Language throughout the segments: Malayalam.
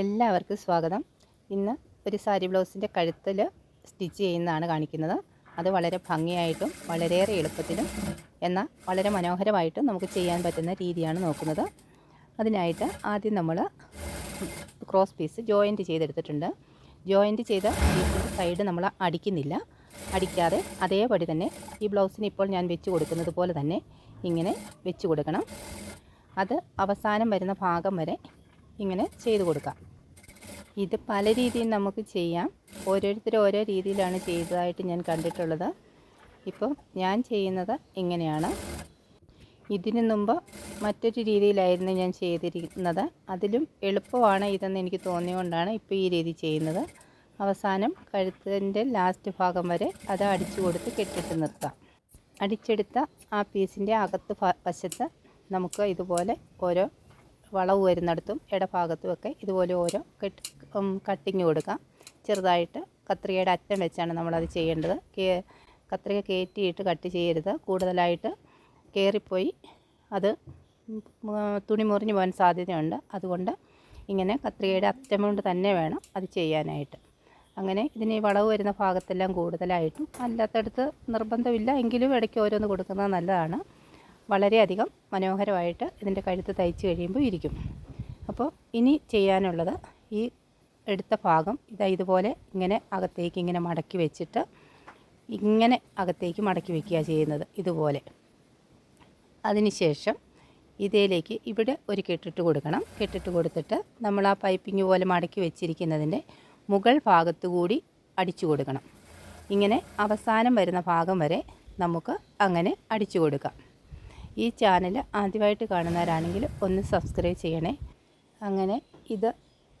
എല്ലാവർക്കും സ്വാഗതം. ഇന്ന് ഒരു സാരി ബ്ലൗസിന്റെ കഴുത്തിൽ സ്റ്റിച്ച് ചെയ്യുന്നതാണ് കാണിക്കുന്നത്. അത് വളരെ ഭംഗിയായിട്ടും വളരെയേറെ എളുപ്പത്തിലും എന്നാൽ വളരെ മനോഹരമായിട്ടും നമുക്ക് ചെയ്യാൻ പറ്റുന്ന രീതിയാണ് നോക്കുന്നത്. അതിനായിട്ട് ആദ്യം നമ്മൾ ക്രോസ് പീസ് ജോയിന്റ് ചെയ്തെടുത്തിട്ടുണ്ട്. ജോയിന്റ് ചെയ്ത പീസിന്റെ സൈഡ് നമ്മൾ അടിക്കുന്നില്ല. അടിക്കാതെ അതേപടി തന്നെ ഈ ബ്ലൗസിന് ഇപ്പോൾ ഞാൻ വെച്ച് കൊടുക്കുന്നത് പോലെ തന്നെ ഇങ്ങനെ വെച്ച് കൊടുക്കണം. അത് അവസാനം വരുന്ന ഭാഗം വരെ ഇങ്ങനെ ചെയ്ത് കൊടുക്കാം. ഇത് പല രീതിയിൽ നമുക്ക് ചെയ്യാം. ഓരോരുത്തരും ഓരോ രീതിയിലാണ് ചെയ്തതായിട്ട് ഞാൻ കണ്ടിട്ടുള്ളത്. ഇപ്പോൾ ഞാൻ ചെയ്യുന്നത് ഇങ്ങനെയാണ്. ഇതിനു മുമ്പ് മറ്റൊരു രീതിയിലായിരുന്നു ഞാൻ ചെയ്തിരിക്കുന്നത് അതിലും എളുപ്പമാണ് ഇതെന്ന് എനിക്ക് തോന്നിയതുകൊണ്ടാണ് ഇപ്പോൾ ഈ രീതി ചെയ്യുന്നത്. അവസാനം കഴുത്തിന്റെ ലാസ്റ്റ് ഭാഗം വരെ അത് അടിച്ചു കൊടുത്ത് കെട്ടിട്ട് നിർത്താം. അടിച്ചെടുത്ത ആ പീസിന്റെ അകത്ത് വശത്ത് നമുക്ക് ഇതുപോലെ ഓരോ വളവ് വരുന്നിടത്തും ഇടഭാഗത്തുമൊക്കെ ഇതുപോലെ ഓരോ കെട്ട് കട്ടിങ് കൊടുക്കാം. ചെറുതായിട്ട് കത്രികയുടെ അറ്റം വെച്ചാണ് നമ്മളത് ചെയ്യേണ്ടത്. കത്രിക കയറ്റിയിട്ട് കട്ട് ചെയ്യരുത്. കൂടുതലായിട്ട് കയറിപ്പോയി അത് തുണി മുറിഞ്ഞു പോകാൻ സാധ്യതയുണ്ട്. അതുകൊണ്ട് ഇങ്ങനെ കത്രികയുടെ അറ്റം കൊണ്ട് തന്നെ വേണം അത് ചെയ്യാനായിട്ട്. അങ്ങനെ ഇതിന് വളവ് വരുന്ന ഭാഗത്തെല്ലാം കൂടുതലായിട്ടും അല്ലാത്തടത്ത് നിർബന്ധമില്ല. എങ്കിലും ഇടയ്ക്ക് ഓരോന്ന് കൊടുക്കുന്നത് നല്ലതാണ്. വളരെയധികം മനോഹരമായിട്ട് ഇതിന്റെ കഴുത്ത് തയ്ച്ച് കഴിയുമ്പോൾ ഇരിക്കും. അപ്പോൾ ഇനി ചെയ്യാനുള്ളത് ഈ എടുത്ത ഭാഗം ഇതാ ഇതുപോലെ ഇങ്ങനെ അകത്തേക്ക് ഇങ്ങനെ മടക്കി വെച്ചിട്ട് ഇങ്ങനെ അകത്തേക്ക് മടക്കി വെക്കുക ചെയ്യുന്നത് ഇതുപോലെ. അതിനുശേഷം ഇതിലേക്ക് ഇവിടെ ഒരു കെട്ടിട്ട് കൊടുക്കണം. കെട്ടിട്ട് കൊടുത്തിട്ട് നമ്മൾ ആ പൈപ്പിംഗ് പോലെ മടക്കി വെച്ചിരിക്കുന്നതിന്റെ മുകൾ ഭാഗത്തു കൂടി അടിച്ചു കൊടുക്കണം. ഇങ്ങനെ അവസാനം വരുന്ന ഭാഗം വരെ നമുക്ക് അങ്ങനെ അടിച്ചു കൊടുക്കാം. ഈ ചാനൽ ആദ്യമായിട്ട് കാണുന്നവരാണെങ്കിൽ ഒന്ന് സബ്സ്ക്രൈബ് ചെയ്യണേ. അങ്ങനെ ഇത്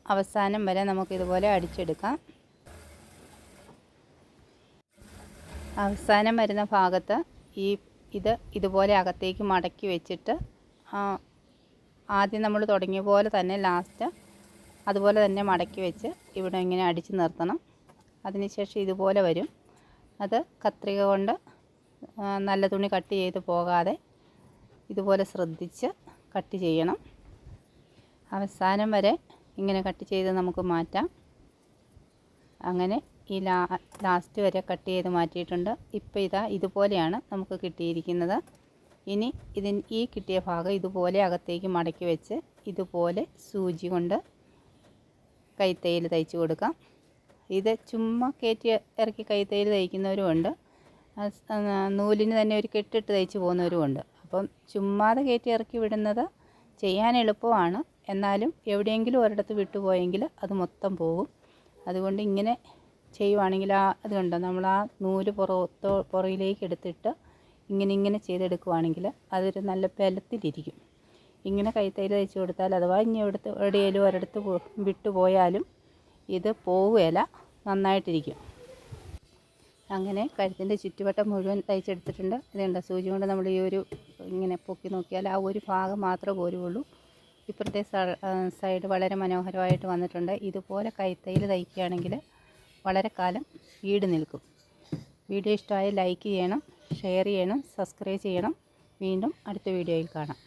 അവസാനം വരെ നമുക്കിതുപോലെ അടിച്ചെടുക്കാം. അവസാനം വരുന്ന ഭാഗത്ത് ഈ ഇത് ഇതുപോലെ അകത്തേക്ക് മടക്കി വെച്ചിട്ട് ആദ്യം നമ്മൾ തുടങ്ങിയ പോലെ തന്നെ ലാസ്റ്റ് അതുപോലെ തന്നെ മടക്കി വെച്ച് ഇവിടെ ഇങ്ങനെ അടിച്ച് നിർത്തണം. അതിനുശേഷം ഇതുപോലെ വരും. അത് കത്രിക കൊണ്ട് നല്ല തുണി കട്ട് ചെയ്ത് പോകാതെ ഇതുപോലെ ശ്രദ്ധിച്ച് കട്ട് ചെയ്യണം. അവസാനം വരെ ഇങ്ങനെ കട്ട് ചെയ്ത് നമുക്ക് മാറ്റാം. അങ്ങനെ ഈ ലാ ലാസ്റ്റ് വരെ കട്ട് ചെയ്ത് മാറ്റിയിട്ടുണ്ട്. ഇപ്പോൾ ഇതാ ഇതുപോലെയാണ് നമുക്ക് കിട്ടിയിരിക്കുന്നത്. ഇനി ഇതിൻ ഈ കിട്ടിയ ഭാഗം ഇതുപോലെ അകത്തേക്ക് മടക്കി വെച്ച് ഇതുപോലെ സൂചി കൊണ്ട് കൈത്തയിൽ തയ്ച്ചു കൊടുക്കാം. ഇത് ചുമ്മാ കയറ്റി ഇറക്കി കൈത്തയിൽ തയ്ക്കുന്നവരുമുണ്ട്. നൂലിന് തന്നെ ഒരു കെട്ടിട്ട് തയ്ച്ച് പോകുന്നവരുമുണ്ട്. അപ്പം ചുമ്മാതെ കയറ്റി ഇറക്കി വിടുന്നത് ചെയ്യാൻ എളുപ്പമാണ്. എന്നാലും എവിടെയെങ്കിലും ഒരിടത്ത് വിട്ടുപോയെങ്കിൽ അത് മൊത്തം പോകും. അതുകൊണ്ട് ഇങ്ങനെ ചെയ്യുവാണെങ്കിൽ ആ അത് കണ്ടോ? നമ്മൾ ആ നൂൽ പുറത്തോ പുറയിലേക്ക് എടുത്തിട്ട് ഇങ്ങനെ ഇങ്ങനെ ചെയ്തെടുക്കുവാണെങ്കിൽ അതൊരു നല്ല ബലത്തിലിരിക്കും. ഇങ്ങനെ കൈത്തൈൽ തയ്ച്ചു കൊടുത്താൽ അഥവാ ഇനി എവിടുത്ത് എവിടെയെങ്കിലും ഒരിടത്ത് വിട്ടുപോയാലും ഇത് പോവുകയില്ല. നന്നായിട്ടിരിക്കും. അങ്ങനെ കഴുത്തിന്റെ ചുറ്റുവട്ടം മുഴുവൻ തയ്ച്ചെടുത്തിട്ടുണ്ട്. ഇതുണ്ട്. സൂചി കൊണ്ട് നമ്മൾ ഈ ഒരു ഇങ്ങനെ പൊക്കി നോക്കിയാൽ ആ ഒരു ഭാഗം മാത്രമേ പോരുള്ളൂ. ഇപ്പുറത്തെ സൈഡ് വളരെ മനോഹരമായിട്ട് വന്നിട്ടുണ്ട്. ഇതുപോലെ കൈത്തയിൽ തയ്ക്കുകയാണെങ്കിൽ വളരെ കാലം ഈട് നിൽക്കും. വീഡിയോ ഇഷ്ടമായ ലൈക്ക് ചെയ്യണം ഷെയർ ചെയ്യണം സബ്സ്ക്രൈബ് ചെയ്യണം. വീണ്ടും അടുത്ത വീഡിയോയിൽ കാണാം.